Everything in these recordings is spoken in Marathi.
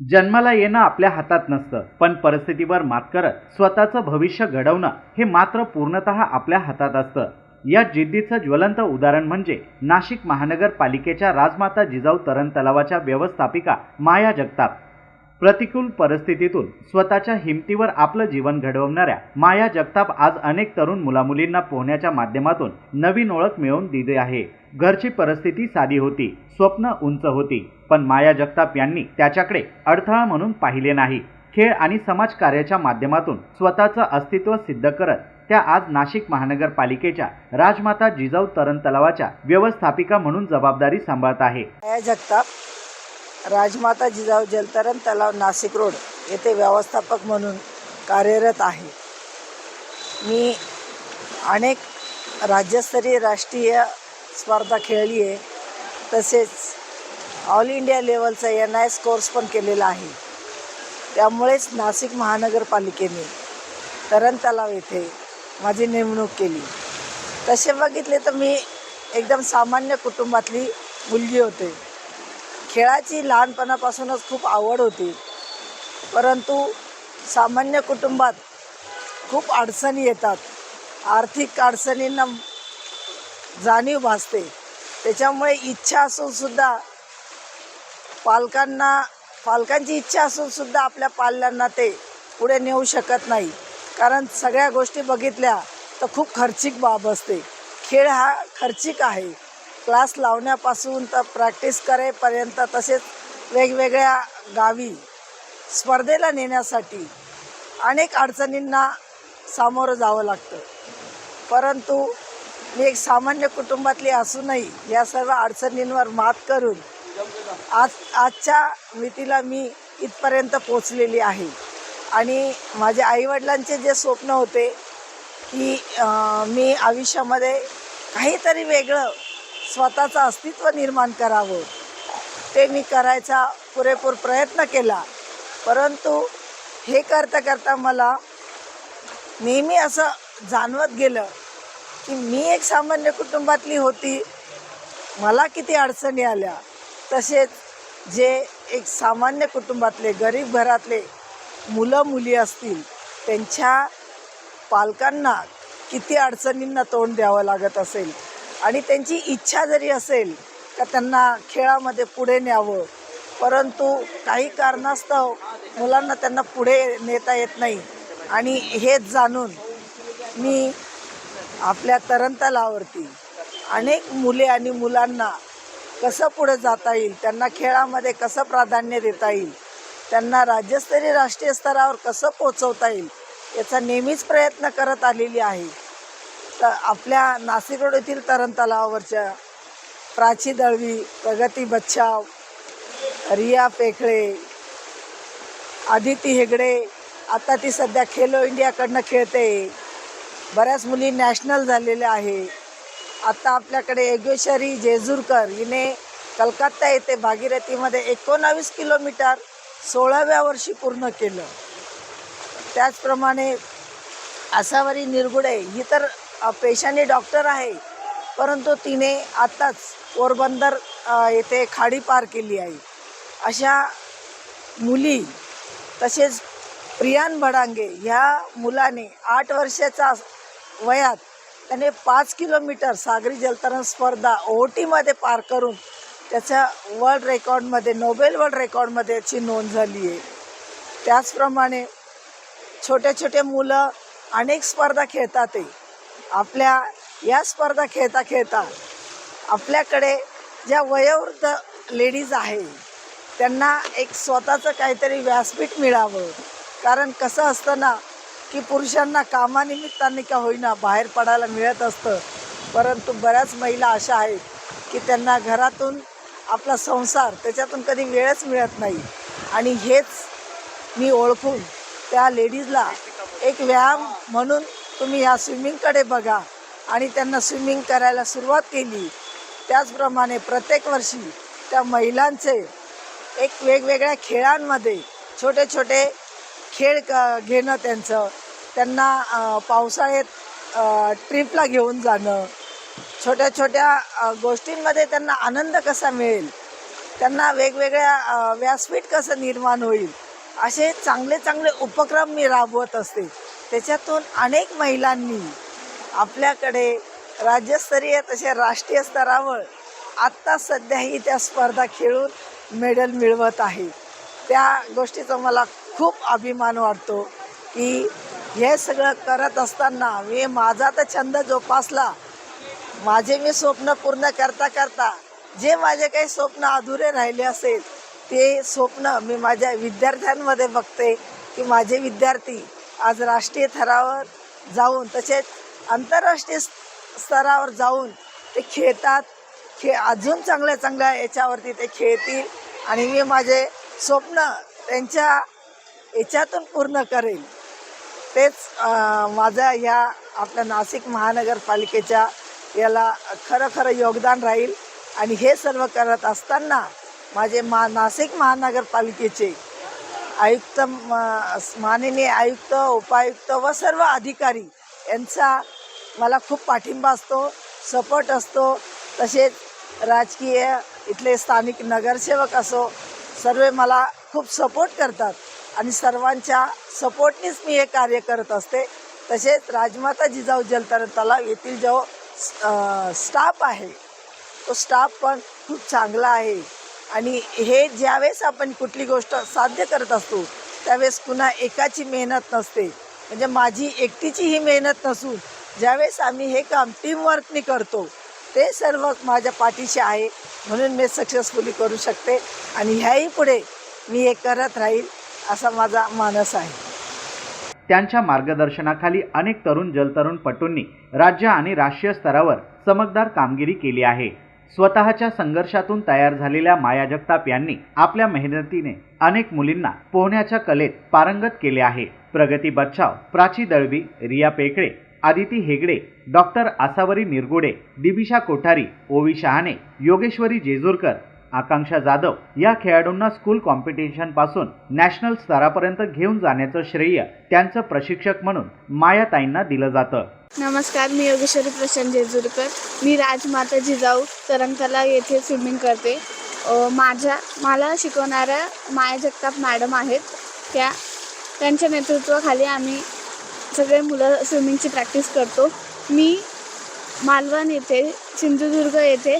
जन्माला येणं आपल्या हातात नसतं पण परिस्थितीवर मात करत स्वतःचं भविष्य घडवणं हे मात्र पूर्णतः आपल्या हातात असतं. या जिद्दीचं ज्वलंत उदाहरण म्हणजे नाशिक महानगरपालिकेच्या राजमाता जिजाऊ तरण तलावाच्या व्यवस्थापिका माया जगताप. प्रतिकूल परिस्थितीतून स्वतःच्या हिमतीवर आपलं जीवन घडवणाऱ्या माया जगताप आज अनेक तरुण मुलामुलींना पोहण्याच्या माध्यमातून नवीन ओळख मिळवून दिली आहे. घरची परिस्थिती साधी होती स्वप्न उंच होती पण माया जगताप यांनी त्याच्याकडे अडथळा म्हणून पाहिले नाही. खेळ आणि समाजकार्याच्या माध्यमातून स्वतःचं अस्तित्व सिद्ध करत त्या आज नाशिक महानगरपालिकेच्या राजमाता जिजाऊ तरण तलावाच्या व्यवस्थापिका म्हणून जबाबदारी सांभाळत आहे. जगताप राजमाता जिजाऊ जलतरण तलाव नाशिक रोड येथे व्यवस्थापक म्हणून कार्यरत आहे. मी अनेक राज्यस्तरीय राष्ट्रीय स्पर्धा खेळली आहे तसेच ऑल इंडिया लेवलचा एन आय एस कोर्स पण केलेला आहे. त्यामुळेच नाशिक महानगरपालिकेने तरण तलाव येथे माझी नेमणूक केली. तसे बघितले तर मी एकदम सामान्य कुटुंबातली मुलगी होते. खेळाची लहानपणापासूनच खूप आवड होती. परंतु सामान्य कुटुंबात खूप अडचणी येतात. आर्थिक अडचणींना जाणीव भासते. त्याच्यामुळे इच्छा असूनसुद्धा पालकांना पालकांची इच्छा असूनसुद्धा आपल्या पाल्यांना ते पुढे नेऊ शकत नाही. कारण सगळ्या गोष्टी बघितल्या तर खूप खर्चिक बाब असते. खेळ हा खर्चिक आहे. क्लास लावण्यापासून तर प्रॅक्टिस करेपर्यंत तसेच वेगवेगळ्या गावी स्पर्धेला नेण्यासाठी अनेक अडचणींना सामोरं जावं लागतं. परंतु मी एक सामान्य कुटुंबातली असूनही या सर्व अडचणींवर मात करून आज आजच्या मितीला मी इथपर्यंत पोचलेली आहे. आणि माझ्या आईवडिलांचे जे स्वप्न होते की मी आयुष्यामध्ये काहीतरी वेगळं स्वतःचं अस्तित्व निर्माण करावं. ते मी करायचा पुरेपूर प्रयत्न केला. परंतु हे करता करता मला नेहमी असं जाणवत गेलं की मी एक सामान्य कुटुंबातली होती. मला किती अडचणी आल्या. तसेच जे एक सामान्य कुटुंबातले गरीब घरातले मुलं मुली असतील त्यांच्या पालकांना किती अडचणींना तोंड द्यावं लागत असेल? आणि त्यांची इच्छा जरी असेल तर त्यांना खेळामध्ये पुढे न्यावं परंतु काही कारणास्तव मुलांना त्यांना पुढे नेता येत नाही. आणि हेच जाणून मी आपल्या तरणतलावरती अनेक मुले आणि मुलांना कसं पुढे जाता येईल त्यांना खेळामध्ये कसं प्राधान्य देता येईल त्यांना राज्यस्तरीय राष्ट्रीय स्तरावर कसं पोचवता येईल याचा नेहमीच प्रयत्न करत आलेली आहे. तर आपल्या नाशिक रोड येथील तरण तलावावरच्या प्राची दळवी प्रगती बच्छाव रिया पेखळे आदिती हेगडे आता ती सध्या खेलो इंडियाकडनं खेळते. बऱ्याच मुली नॅशनल झालेल्या आहे. आता आपल्याकडे योगेश्वरी जेजूरकर हिने कलकत्ता येथे भागीरथीमध्ये एकोणावीस किलोमीटर सोळाव्या वर्षी पूर्ण केलं. त्याचप्रमाणे आसावरी निरगुडे ही तर पेशाने डॉक्टर आहे परंतु तिने आत्ताच पोरबंदर येथे खाडी पार केली आहे. अशा मुली तसेच प्रियान भडांगे ह्या मुलाने आठ वर्षाच्या वयात त्याने पाच किलोमीटर सागरी जलतरण स्पर्धा ओटीमध्ये पार करून त्याच्या वर्ल्ड रेकॉर्डमध्ये नोबेल वर्ल्ड रेकॉर्डमध्ये याची नोंद झाली आहे. त्याचप्रमाणे छोटे छोटे मुलं अनेक स्पर्धा खेळतात आपल्या या स्पर्धा खेळता खेळता आपल्याकडे ज्या वयोवृद्ध लेडीज आहे त्यांना एक स्वतःचं काहीतरी व्यासपीठ मिळावं. कारण कसं असतं ना की पुरुषांना कामानिमित्ताने का होईना बाहेर पडायला मिळत असतं. परंतु बऱ्याच महिला अशा आहेत की त्यांना घरातून आपला संसार त्याच्यातून कधी वेळच मिळत नाही. आणि हेच मी ओळखून त्या लेडीजला एक व्यायाम म्हणून तुम्ही ह्या स्विमिंगकडे बघा. आणि त्यांना स्विमिंग करायला सुरुवात केली. त्याचप्रमाणे प्रत्येक वर्षी त्या महिलांचे एक वेगवेगळ्या खेळांमध्ये छोटे छोटे खेळ क घेणं त्यांचं. त्यांना पावसाळ्यात ट्रिपला घेऊन जाणं. छोट्या छोट्या गोष्टींमध्ये त्यांना आनंद कसा मिळेल? त्यांना वेगवेगळ्या व्यासपीठ कसं निर्माण होईल? असे चांगले चांगले उपक्रम मी राबवत असते. त्याच्यातून अनेक महिलांनी आपल्याकडे राज्यस्तरीय तसे राष्ट्रीय स्तरावर आत्ता सध्याही त्या स्पर्धा खेळून मेडल मिळवत आहे. त्या गोष्टीचा मला खूप अभिमान वाटतो की हे सगळं करत असताना मी माझा तर छंद जोपासला. माझे मी स्वप्न पूर्ण करता करता जे माझे काही स्वप्न अधुरे राहिले असेल ते स्वप्न मी माझ्या विद्यार्थ्यांमध्ये बघते की माझे विद्यार्थी आज राष्ट्रीय थरावर जाऊन तसेच आंतरराष्ट्रीय स्तरावर जाऊन ते खेळतात. खे अजून चांगल्या चांगल्या याच्यावरती ते खेळतील आणि मी माझे स्वप्न त्यांच्या याच्यातून पूर्ण करेल. तेच माझा ह्या आपल्या नाशिक महानगरपालिकेच्या याला खरं खरं योगदान राहील. आणि हे सर्व करत असताना माझे मा नाशिक महानगरपालिकेचे आयुक्त माननीय आयुक्त उपायुक्त व सर्व अधिकारी यांचा मला खूप पाठिंबा असतो सपोर्ट असतो. तसेच राजकीय इथले स्थानिक नगरसेवक असो सर्व मला खूप सपोर्ट करतात आणि सर्वांच्या सपोर्टनीच मी हे कार्य करत असते. तसेच राजमाता जिजाऊ जलतरण तलाव येथील जो स्टाफ आहे तो स्टाफ पण खूप चांगला आहे. आणि हे ज्यावेळेस आपण कुठली गोष्ट साध्य करत असतो त्यावेळेस पुन्हा एकाची मेहनत नसते. म्हणजे माझी एकटीची ही मेहनत नसून ज्यावेळेस आम्ही हे काम टीमवर्कनी करतो ते सर्व माझ्या पाठीशी आहे म्हणून मी सक्सेसफुली करू शकते आणि ह्याही पुढे मी हे करत राहील असा माझा मानस आहे. त्यांच्या मार्गदर्शनाखाली अनेक तरुण जलतरुणपटूंनी राज्य आणि राष्ट्रीय स्तरावर चमकदार कामगिरी केली आहे. स्वतःच्या संघर्षातून तयार झालेल्या माया जगताप यांनी आपल्या मेहनतीने अनेक मुलींना पोहण्याच्या कलेत पारंगत केले आहे. प्रगती बच्छाव प्राची दळवी रिया पेकळे आदिती हेगडे डॉक्टर आसावरी निरगुडे दिबिशा कोठारी ओवी शहाणे योगेश्वरी जेजूरकर आकांक्षा जाधव या खेळाडूंना स्कूल कॉम्पिटिशनपासून नॅशनल स्तरापर्यंत घेऊन जाण्याचं श्रेय त्यांचं प्रशिक्षक म्हणून मायाताईंना दिलं जातं. नमस्कार मी योगेश्वरी प्रशांत जेजुरकर. मी राजमाता जिजाऊ तरंगतला येथे स्विमिंग करते. माझ्या मला शिकवणाऱ्या माया जगताप मॅडम आहेत. त्या त्यांच्या नेतृत्वाखाली आम्ही सगळे मुलं स्विमिंगची प्रॅक्टिस करतो. मी मालवण येथे सिंधुदुर्ग येथे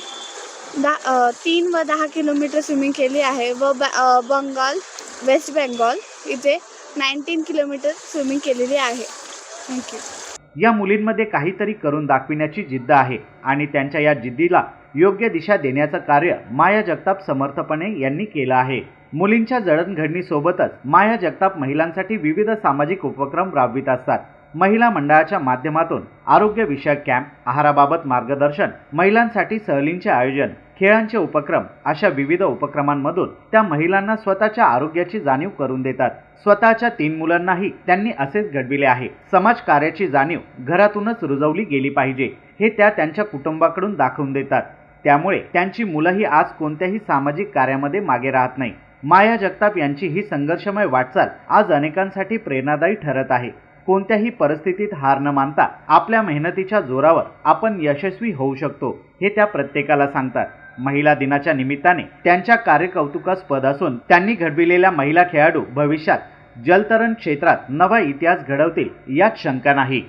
दहा तीन व दहा किलोमीटर स्विमिंग केली आहे व ब बंगाल वेस्ट बेंगॉल इथे नाईन्टीन किलोमीटर स्विमिंग केलेली आहे. थँक्यू या मुलींमध्ये काहीतरी करून दाखविण्याची जिद्द आहे आणि त्यांच्या या जिद्दीला योग्य दिशा देण्याचं कार्य माया जगताप समर्थपणे यांनी केलं आहे. मुलींच्या जडणघडणीसोबतच माया जगताप महिलांसाठी विविध सामाजिक उपक्रम राबवित असतात. महिला मंडळाच्या माध्यमातून आरोग्य विषयक कॅम्प आहाराबाबत मार्गदर्शन महिलांसाठी सहलींचे आयोजन खेळांचे उपक्रम अशा विविध उपक्रमांमधून त्या महिलांना स्वतःच्या आरोग्याची जाणीव करून देतात. स्वतःच्या तीन मुलांनाही त्यांनी असेच घडविले आहे. समाज कार्याची जाणीव घरातूनच रुजवली गेली पाहिजे हे त्या त्यांच्या कुटुंबाकडून दाखवून देतात. त्यामुळे त्यांची मुलंही आज कोणत्याही सामाजिक कार्यामध्ये मागे राहत नाही. माया जगताप यांची ही संघर्षमय वाटचाल आज अनेकांसाठी प्रेरणादायी ठरत आहे. कोणत्याही परिस्थितीत हार न मानता आपल्या मेहनतीच्या जोरावर आपण यशस्वी होऊ शकतो हे त्या प्रत्येकाला सांगतात. महिला दिनाच्या निमित्ताने त्यांच्या कार्यकौतुकास्पद असून त्यांनी घडविलेल्या महिला खेळाडू भविष्यात जलतरण क्षेत्रात नवा इतिहास घडवतील यात शंका नाही.